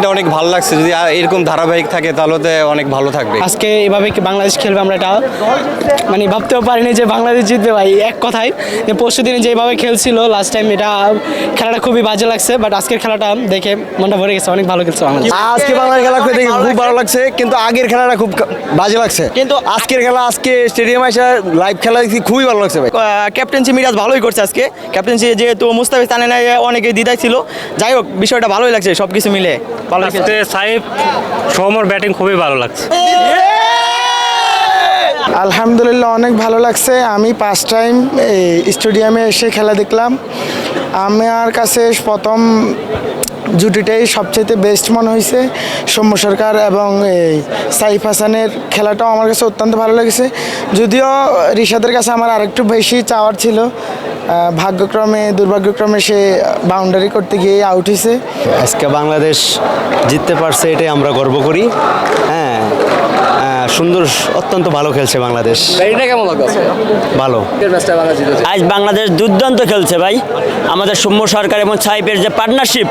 ব্যাটিংটা অনেক ভালো লাগছে। যদি এরকম ধারাবাহিক থাকে তাহলে তো অনেক ভালো থাকবে। আজকে এভাবে কি বাংলাদেশ খেলবে আমরা এটা মানে ভাবতেও পারিনি যে বাংলাদেশ জিতবে ভাই। এক কথায় যে পরশু দিনে যেভাবে খেলছিল লাস্ট টাইম এটা খেলাটা খুবই বাজে লাগছে বাট আজকের খেলাটা দেখে মনটা ভরে গেছে। অনেক ভালো খেলছে বাংলাদেশ। আজকে বাংলাদেশ খেলা দেখে খুব ভালো লাগছে কিন্তু আগের খেলাটা খুব বাজে লাগছে। কিন্তু আজকের খেলা আজকে স্টেডিয়ামে এসে লাইভ খেলা দেখছি খুবই ভালো লাগছে ভাই। ক্যাপ্টেন্সি মিরাজ ভালোই করছে আজকে। ক্যাপ্টেন্সি যেহেতু মুস্তাফিজ তানে নাই অনেকে দ্বিধায় ছিল। যাই হোক বিষয়টা ভালোই লাগছে সব কিছু মিলে। ভালো সাহেব ব্যাটিং খুবই ভালো লাগছে। আলহামদুলিল্লাহ, অনেক ভালো লাগছে। আমি পাঁচ টাইম স্টেডিয়ামে এসে খেলা দেখলাম। আমার কাছে প্রথম জুটিটাই সবচেয়ে বেস্ট মনে হয়েছে সৌম্য সরকার এবং এই সাইফ হাসানের খেলাটাও আমার কাছে অত্যন্ত ভালো লেগেছে। যদিও রিশাদের কাছে আমার আরেকটু বেশি চাওয়ার ছিল। ভাগ্যক্রমে, দুর্ভাগ্যক্রমে সে বাউন্ডারি করতে গিয়ে আউট হয়েছে আজকে বাংলাদেশ জিততে পারছে এটাই আমরা গর্ব করি। হ্যাঁ সুন্দর অত্যন্ত ভালো খেলছে বাংলাদেশ। ভালো। আজ বাংলাদেশ দুর্দান্ত খেলছে ভাই। আমাদের সৌম্য সরকার এবং সাহেবের যে পার্টনারশিপ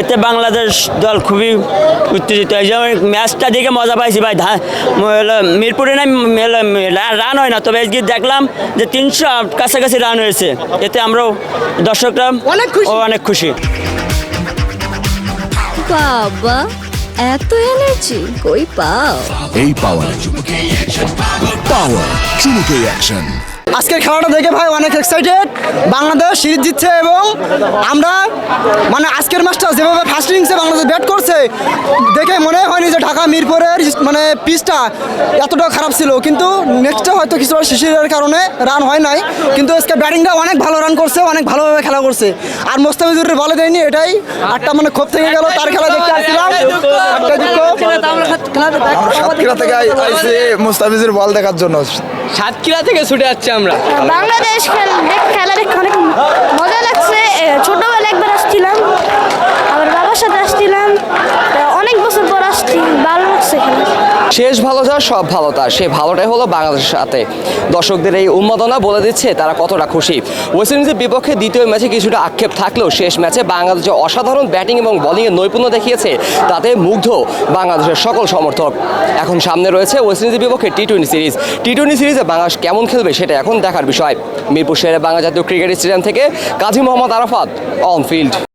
এতে বাংলাদেশ দল খুবই উত্তেজিত। এই যেমন ম্যাচটা দেখে মজা পাইছি ভাই। মিরপুরে না রান হয় না তবে আজকে দেখলাম যে তিনশো কাছাকাছি রান হয়েছে। এতে আমরাও দর্শকরা অনেক খুশি। অনেক খুশি। বাবা। এত এনার্জি কই পাও? এই পাওয়ার পাওয়ার চুমুকে অ্যাকশন আজকের খেলাটা দেখে ভাই অনেক এক্সাইটেড বাংলাদেশ সিরিজ জিতছে এবং আমরা মানে আজকের ম্যাচটা যেভাবে ফার্স্ট ইনিংসে বাংলাদেশ ব্যাট করছে দেখে মনে হয়নি যে ঢাকা মিরপুরের মানে পিচটা এতটা খারাপ ছিল। কিন্তু নেক্সটে হয়তো কিছুটা শিশিরের কারণে রান হয় নাই। কিন্তু আজকে ব্যাটিংটা অনেক ভালো রান করছে অনেক ভালোভাবে খেলা করছে। আর মোস্তাফিজুরের বলে দেয়নি এটাই আটটা মানে ক্ষোভ থেকে গেল তার খেলা দেখতে আসছিলাম। সাতক্ষীরা থেকে মুস্তাফিজের বল দেখার জন্য। সাতক্ষীরা থেকে ছুটে যাচ্ছে আমরা। বাংলাদেশ খেলা দেখে অনেক মজা লাগছে। ছোটবেলা একবার আসছিলাম আবার বাবার সাথে আসছিলাম তা অনেক বছর পর আসছি ভালো লাগছে খেলা শেষ ভালো যা সব ভালো তার। সেই ভালোটাই হলো বাংলাদেশের সাথে। দর্শকদের এই উন্মাদনা বলে দিচ্ছে তারা কতটা খুশি। ওয়েস্ট ইন্ডিজের বিপক্ষে দ্বিতীয় ম্যাচে কিছুটা আক্ষেপ থাকলেও শেষ ম্যাচে বাংলাদেশ অসাধারণ ব্যাটিং এবং বোলিংয়ের নৈপুণ্য দেখিয়েছে, তাতে মুগ্ধ বাংলাদেশের সকল সমর্থক। এখন সামনে রয়েছে ওয়েস্ট ইন্ডিজের বিপক্ষে T twenty series T twenty সিরিজে বাংলাদেশ কেমন খেলবে সেটা এখন দেখার বিষয়। মিরপুর শেরে বাংলা জাতীয় ক্রিকেট স্টেডিয়াম থেকে কাজী মোহাম্মদ আরাফাত অন ফিল্ড